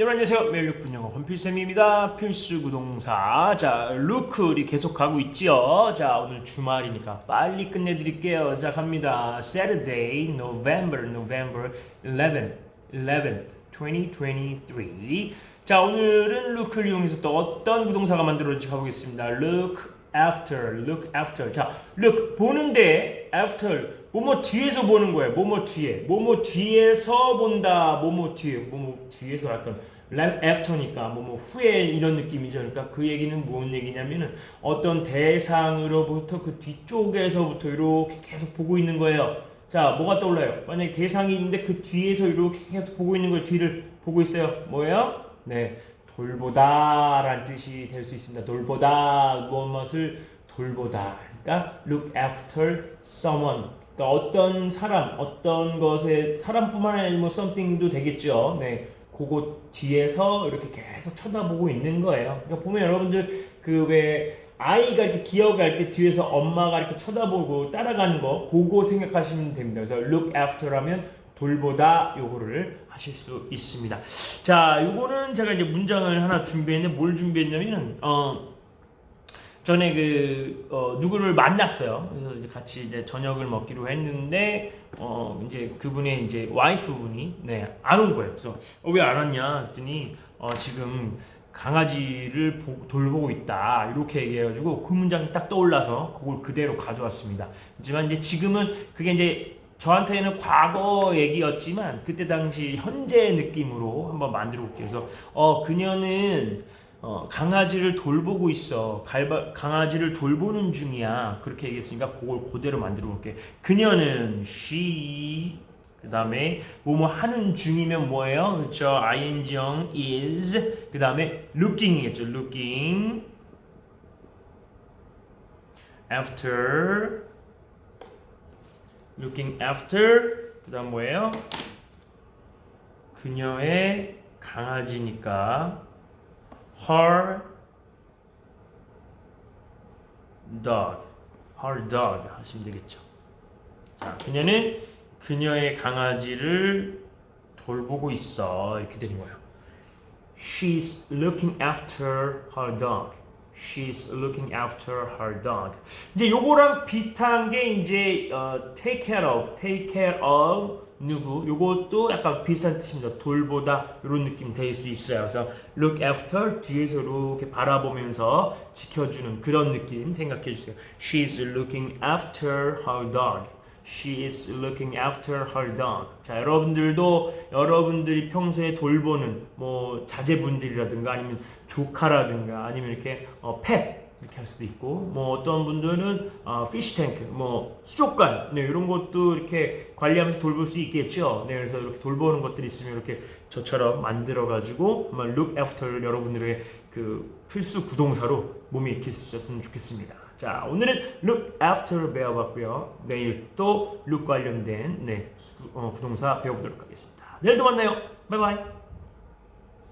네, 안녕하세요. 매일 6분 영어 권필쌤입니다. 필수 구동사. 자, 루크리 계속 가고 있지요. 자, 오늘 주말이니까 빨리 끝내드릴게요. 자, 갑니다. Saturday, November, November 11, 11, 2023. 자, 오늘은 look를 이용해서 또 어떤 부동사가 만들어질지 가보겠습니다. Look after, look after. 자, look 보는데 after 뭐뭐 뒤에서 보는 거예요. 뭐뭐 뒤에, 뭐뭐 뒤에서 본다. 뭐뭐 뒤에, 뭐뭐 뒤에서 약간 after니까 뭐뭐 후에 이런 느낌이죠. 그러니까 그 얘기는 무슨 얘기냐면은 어떤 대상으로부터 그 뒤쪽에서부터 이렇게 계속 보고 있는 거예요. 자, 뭐가 떠올라요? 만약에 대상이 있는데 그 뒤에서 이렇게 계속 보고 있는 걸 뒤를 보고 있어요. 뭐예요? 네, 돌보다라는 뜻이 될 수 있습니다. 돌보다 무엇을 돌보다. 그러니까 look after someone. 그러니까 어떤 사람, 어떤 것에 사람뿐만 아니라 뭐 something도 되겠죠. 네, 그거 뒤에서 이렇게 계속 쳐다보고 있는 거예요. 그러니까 보면 여러분들 그 왜 아이가 이렇게 기어갈 때 뒤에서 엄마가 이렇게 쳐다보고 따라가는 거, 그거 생각하시면 됩니다. 그래서 look after 하면 돌보다 요거를 하실 수 있습니다. 자, 요거는 제가 이제 문장을 하나 준비했는데 뭘 준비했냐면 어 전에 그 어, 누구를 만났어요. 그래서 이제 같이 이제 저녁을 먹기로 했는데 어 이제 그분의 이제 와이프 분이 네 안 온 거예요. 그래서 어, 왜 안 왔냐 했더니 어 지금 강아지를 보- 돌보고 있다 이렇게 얘기해가지고 그 문장이 딱 떠올라서 그걸 그대로 가져왔습니다. 하지만 이제 지금은 그게 이제 저한테는 과거 얘기였지만 그때 당시 현재 느낌으로 한번 만들어 볼게요. 그래서 어 그녀는 어, 강아지를 돌보고 있어. 갈바, 강아지를 돌보는 중이야. 그렇게 얘기했으니까 그걸 그대로 만들어 볼게. 그녀는 she 그다음에 뭐뭐 하는 중이면 뭐예요? 그렇죠? ing형 is 그다음에 looking이겠죠. looking after looking after 그다음 뭐예요? 그녀의 강아지니까 her dog, her dog 하시면 되겠죠. 자, 그녀는 그녀의 강아지를 돌보고 있어 이렇게 되는 거예요. She's looking after her dog. She's looking after her dog. 이제 요거랑 비슷한 게 이제 어, take care of, take care of 누구? 요것도 약간 비슷한 뜻입니다. 돌보다 이런 느낌 될 수 있어요. 그래서 look after 뒤에서 이렇게 바라보면서 지켜주는 그런 느낌 생각해 주세요. She's looking after her dog. She is looking after her dog. 자, 여러분들도 여러분들이 평소에 돌보는 뭐 자제분들이라든가 아니면 조카라든가 아니면 이렇게 어, 펫 이렇게 할 수도 있고 뭐 어떤 분들은 어, 피시 탱크 뭐 수족관 네, 이런 것도 이렇게 관리하면서 돌볼 수 있겠죠. 네, 그래서 이렇게 돌보는 것들이 있으면 이렇게 저처럼 만들어 가지고 한번 look after 여러분들의 그 필수 구동사로 몸에 익히셨으면 좋겠습니다. 자, 오늘은 look after 배워봤고요. 내일 또 look 관련된 네, 구- 어, 구동사 배워보도록 하겠습니다. 내일도 만나요. 바이바이.